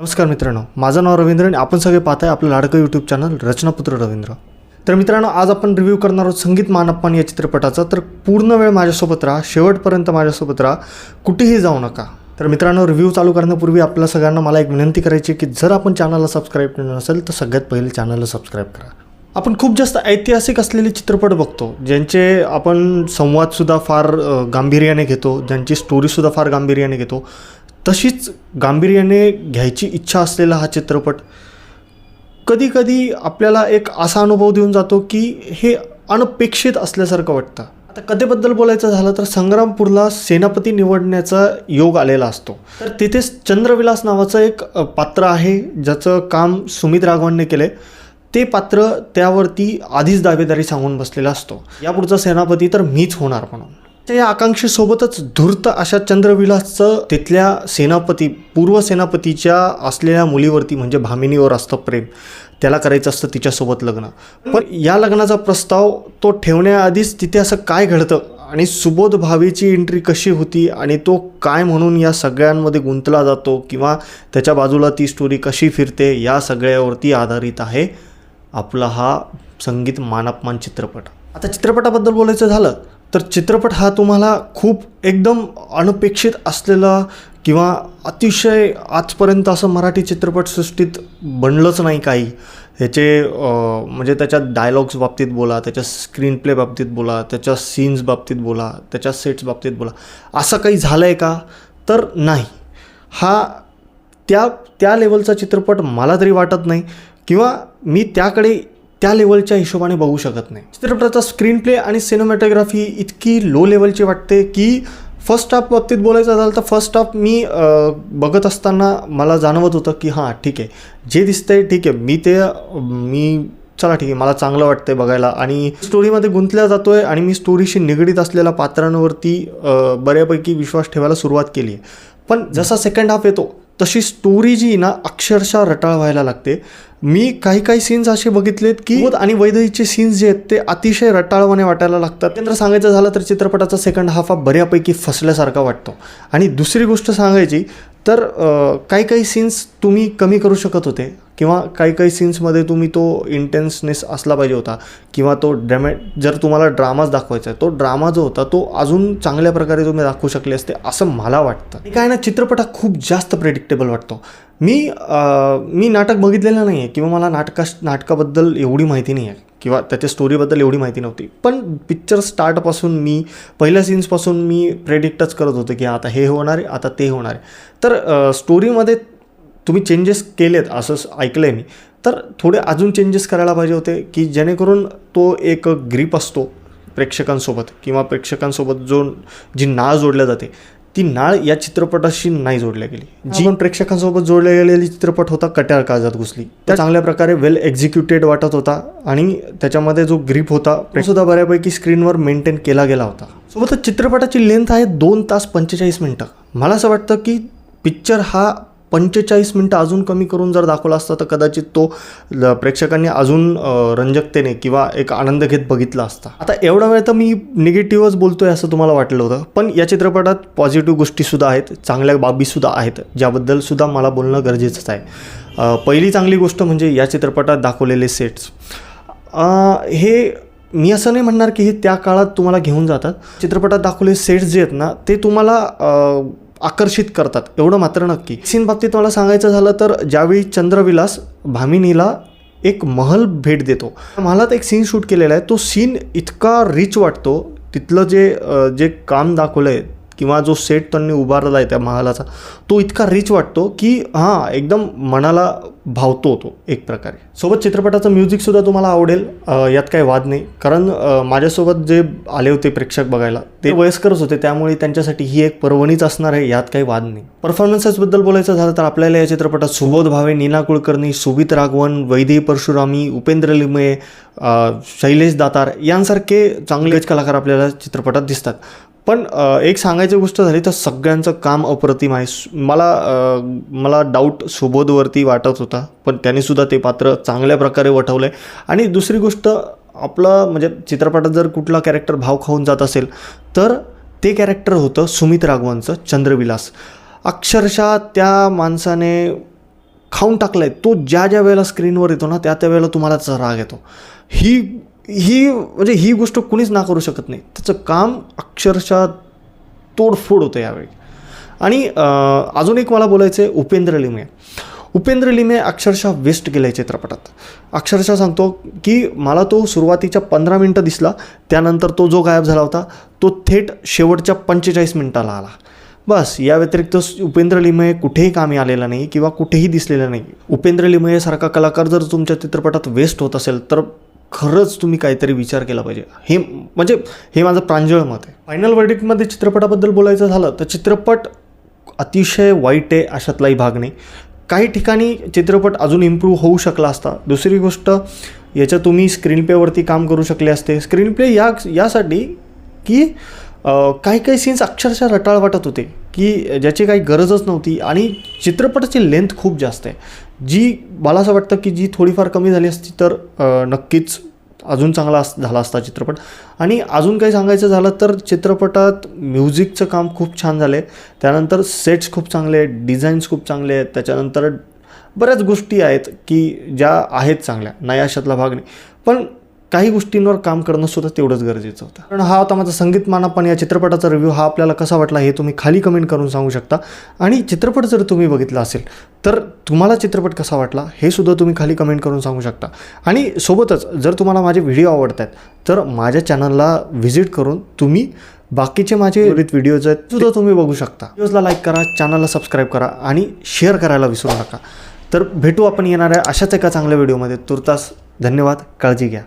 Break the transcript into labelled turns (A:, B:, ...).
A: नमस्कार मित्रांनो माझं नाव रवींद्र आणि आपण सगळे पाहताय आपलं लाडकं यूट्यूब चॅनल रचनापुत्र रवींद्र. तर मित्रांनो आज आपण रिव्ह्यू करणार आहोत संगीत मानप्पान या चित्रपटाचा. तर पूर्ण वेळ माझ्यासोबत राहा शेवटपर्यंत माझ्यासोबत राहा कुठेही जाऊ नका. तर मित्रांनो रिव्ह्यू चालू करण्यापूर्वी आपल्या सगळ्यांना मला एक विनंती करायची की जर आपण चॅनलला सबस्क्राईब केलं नसेल तर सगळ्यात पहिले चॅनलला सबस्क्राईब करा. आपण खूप जास्त ऐतिहासिक असलेले चित्रपट बघतो ज्यांचे आपण संवादसुद्धा फार गांभीर्याने घेतो ज्यांची स्टोरीसुद्धा फार गांभीर्याने घेतो. तशीच गांभीर्याने घ्यायची इच्छा असलेला हा चित्रपट कधीकधी आपल्याला एक असा अनुभव देऊन जातो की हे अनपेक्षित असल्यासारखं वाटतं. आता कथेबद्दल बोलायचं झालं तर संग्रामपूरला सेनापती निवडण्याचा योग आलेला असतो. तर तिथेच चंद्रविलास नावाचं एक पात्र आहे ज्याचं काम सुमित राघवांनी केलं ते पात्र त्यावरती आधीच दावेदारी सांगून बसलेला असतो. यापुढचा सेनापती तर मीच होणार म्हणून. त्या या आकांक्षेसोबतच धूर्त अशा चंद्रविलासचं तिथल्या सेनापती पूर्व सेनापतीच्या असलेल्या मुलीवरती म्हणजे भामिनीवर असतं प्रेम. त्याला करायचं असतं तिच्यासोबत लग्न. पण या लग्नाचा प्रस्ताव तो ठेवण्याआधीच तिथे असं काय घडतं आणि सुबोध भावेची एंट्री कशी होती आणि तो काय म्हणून या सगळ्यांमध्ये गुंतला जातो किंवा त्याच्या बाजूला ती स्टोरी कशी फिरते या सगळ्यावरती आधारित आहे आपला हा संगीत मानापमान चित्रपट. आता चित्रपटाबद्दल बोलायचं झालं तर चित्रपट हा तुम्हाला खूप एकदम अनपेक्षित असलेला किंवा अतिशय आजपर्यंत असं मराठी चित्रपटसृष्टीत बनलंच नाही काही. ह्याचे म्हणजे त्याच्या डायलॉग्स बाबतीत बोला त्याच्या स्क्रीन प्ले बाबतीत बोला त्याच्या सीन्स बाबतीत बोला त्याच्या सेट्स बाबतीत बोला. असं काही झालं आहे का? तर नाही. हा त्या त्या लेवलचा चित्रपट मला तरी वाटत नाही. किंवा मी त्याकडे त्या लेवलच्या हिशोबाने बघू शकत नाही. चित्रपटाचा स्क्रीन प्ले आणि सिनेमॅटोग्राफी इतकी लो लेवलची वाटते की फर्स्ट हाफ बाबतीत बोलायचं झालं तर फर्स्ट हाफ मी बघत असताना मला जाणवत होतं की हां ठीक आहे. जे दिसतंय ठीक आहे. मी ते मी चला ठीक आहे मला चांगलं वाटतं बघायला. आणि स्टोरीमध्ये गुंतल्या जातो आहे आणि मी स्टोरीशी निगडीत असलेल्या पात्रांवरती बऱ्यापैकी विश्वास ठेवायला सुरुवात केली आहे. पण जसा सेकंड हाफ येतो तशी स्टोरी जी ना अक्षरशः रटाळ व्हायला लागते. मी काही काही सीन्स असे बघितलेत की बोध आणि वैदहीचे सीन्स जे आहेत ते अतिशय रटाळवाने वाटायला लागतात. केंद्र सांगायचं झालं तर चित्रपटाचा सेकंड हाफ हा बऱ्यापैकी फसल्यासारखा वाटतो. आणि दुसरी गोष्ट सांगायची तर काही काही सीन्स तुम्ही कमी करू शकत होते. किंवा काही काही सीन्समध्ये तुम्ही तो इंटेन्सनेस असला पाहिजे होता. किंवा तो ड्रॅमे जर तुम्हाला ड्रामाच दाखवायचा आहे तो ड्रामा जो होता तो अजून चांगल्या प्रकारे तुम्ही दाखवू शकले असते असं मला वाटतं. काय ना चित्रपट हा खूप जास्त प्रेडिक्टेबल वाटतो. मी मी नाटक बघितलेलं नाही आहे किंवा मला नाटका नाटकाबद्दल एवढी माहिती नाही आहे किंवा त्याच्या स्टोरीबद्दल एवढी माहिती नव्हती. पण पिक्चर स्टार्टपासून मी पहिल्या सीन्सपासून मी प्रेडिक्टच करत होतो की आता हे होणार आहे आता ते होणार आहे. तर स्टोरीमध्ये तुम्ही चेंजेस केलेत असं ऐकलं आहे मी. तर थोडे अजून चेंजेस करायला पाहिजे होते की जेणेकरून तो एक ग्रीप असतो प्रेक्षकांसोबत किंवा प्रेक्षकांसोबत जो जी नाळ जोडल्या जाते ती नाळ या चित्रपटाशी नाही जोडल्या गेली. जी पण प्रेक्षकांसोबत जोडल्या गेलेली चित्रपट होता कट्याळ काळजात घुसली. त्या चांगल्या प्रकारे वेल एक्झिक्युटेड वाटत होता आणि त्याच्यामध्ये जो ग्रीप होता सुद्धा बऱ्यापैकी स्क्रीनवर मेंटेन केला गेला होता. सोबतच चित्रपटाची लेंथ आहे दोन तास पंचेचाळीस मिनटं. मला असं वाटतं की पिक्चर हा पंचेचाळीस मिनटं अजून कमी करून जर दाखवला असता तर कदाचित तो प्रेक्षकांनी अजून रंजकतेने किंवा एक आनंद घेत बघितला असता. आता एवढा वेळ तर मी निगेटिव्हच बोलतोय असं तुम्हाला वाटलं होतं पण या चित्रपटात पॉझिटिव्ह गोष्टीसुद्धा आहेत चांगल्या बाबीसुद्धा आहेत ज्याबद्दलसुद्धा मला बोलणं गरजेचंच आहे. पहिली चांगली गोष्ट म्हणजे या चित्रपटात दाखवलेले सेट्स हे मी असं नाही म्हणणार की हे त्या काळात तुम्हाला घेऊन जातात. चित्रपटात दाखवले सेट्स जे आहेत ना ते तुम्हाला आकर्षित करतात. एवढं मात्र नक्की. सीन बाबतीत मला सांगायचं झालं तर ज्यावेळी चंद्रविलास भामिनीला एक महल भेट देतो मला एक सीन शूट केलेला आहे. तो सीन इतका रिच वाटतो. तिथलं जे जे काम दाखवलं आहे किंवा जो सेट त्यांनी उभारला आहे त्या महालाचा तो इतका रिच वाटतो की हां एकदम मनाला भावतो तो एक प्रकारे. सोबत चित्रपटाचं म्युझिकसुद्धा तुम्हाला आवडेल यात काही वाद नाही. कारण माझ्यासोबत जे आले होते प्रेक्षक बघायला ते वयस्करच होते त्यामुळे त्यांच्यासाठी ही एक पर्वणीच असणार आहे यात काही वाद नाही. परफॉर्मन्सेसबद्दल बोलायचं झालं तर आपल्याला या चित्रपटात सुबोध भावे नीना कुलकर्णी सुबित राघवन वैदे परशुरामी उपेंद्र लिमये शैलेश दातार यांसारखे चांगलेच कलाकार आपल्याला चित्रपटात दिसतात. पण एक सांगायची गोष्ट झाली तर सगळ्यांचं काम अप्रतिम आहे. मला मला डाऊट सुबोधवरती वाटत होता पण त्यानेसुद्धा ते पात्र चांगल्या प्रकारे वठवलं आहे आणि दुसरी गोष्ट आपलं म्हणजे चित्रपटात जर कुठला कॅरेक्टर भाव खाऊन जात असेल तर ते कॅरेक्टर होतं सुमित राघवांचं चंद्रविलास. अक्षरशः त्या माणसाने खाऊन टाकला आहे तो ज्या ज्या वेळेला स्क्रीनवर येतो ना त्या त्या वेळेला तुम्हाला राग येतो. ही ही म्हणजे ही गोष्ट कुणीच ना करू शकत नाही. त्याचं काम अक्षरशः तोडफोड होतं यावेळी. आणि अजून एक मला बोलायचं आहे उपेंद्र लिमे. उपेंद्र लिमे अक्षरशः वेस्ट गेला आहे चित्रपटात. अक्षरशः सांगतो की मला तो सुरुवातीच्या पंधरा मिनटं दिसला त्यानंतर तो जो गायब झाला होता तो थेट शेवटच्या पंचेचाळीस मिनटाला आला. बस या व्यतिरिक्त उपेंद्र लिमये कुठेही कामी आलेला नाही किंवा कुठेही दिसलेला नाही. उपेंद्र लिमयेसारखा कलाकार जर तुमच्या चित्रपटात वेस्ट होत असेल तर खरंच तुम्ही काहीतरी विचार केला पाहिजे. हे म्हणजे हे माझं प्रांजळ मत आहे. फायनल वर्डिकमध्ये चित्रपटाबद्दल बोलायचं झालं तर चित्रपट अतिशय वाईट आहे अशातलाही भाग नाही. काही ठिकाणी चित्रपट अजून इम्प्रूव्ह होऊ शकला असता. दुसरी गोष्ट याच्या तुम्ही स्क्रीनप्लेवरती काम करू शकले असते. स्क्रीनप्ले या यासाठी की काही काही सीन्स अक्षरशः रटाळ वाटत होते की ज्याची काही गरजच नव्हती आणि चित्रपटाची लेंथ खूप जास्त आहे. जी मला असं वाटतं की जी थोडीफार कमी झाली असती तर नक्कीच अजून चांगला अस झाला असता चित्रपट. आणि अजून काही सांगायचं झालं तर चित्रपटात म्युझिकचं काम खूप छान झालं आहे त्यानंतर सेट्स खूप चांगले आहेत डिझाईन्स खूप चांगले आहेत. त्याच्यानंतर बऱ्याच गोष्टी आहेत की ज्या आहेत चांगल्या नाही अशातला भाग नाही. पण काही गोष्टींवर काम करणं सुद्धा तेवढंच गरजेचं होतं. कारण हा होता माझा संगीत मानापण या चित्रपटाचा रिव्ह्यू हा आपल्याला कसा वाटला हे तुम्ही खाली कमेंट करून सांगू शकता. आणि चित्रपट जर तुम्ही बघितला असेल तर तुम्हाला चित्रपट कसा वाटला हे सुद्धा तुम्ही खाली कमेंट करून सांगू शकता. आणि सोबतच जर तुम्हाला माझे व्हिडिओ आवडत आहेत तर माझ्या चॅनलला व्हिजिट करून तुम्ही बाकीचे माझे व्हिडिओज आहेत. सुद्धा तुम्ही बघू शकता. व्हिडिओजला लाईक करा चॅनलला सबस्क्राईब करा आणि शेअर करायला विसरू नका. तर भेटू आपण येणाऱ्या अशाच एका चांगल्या व्हिडिओमध्ये तुर्तास धन्यवाद काळजी घ्या.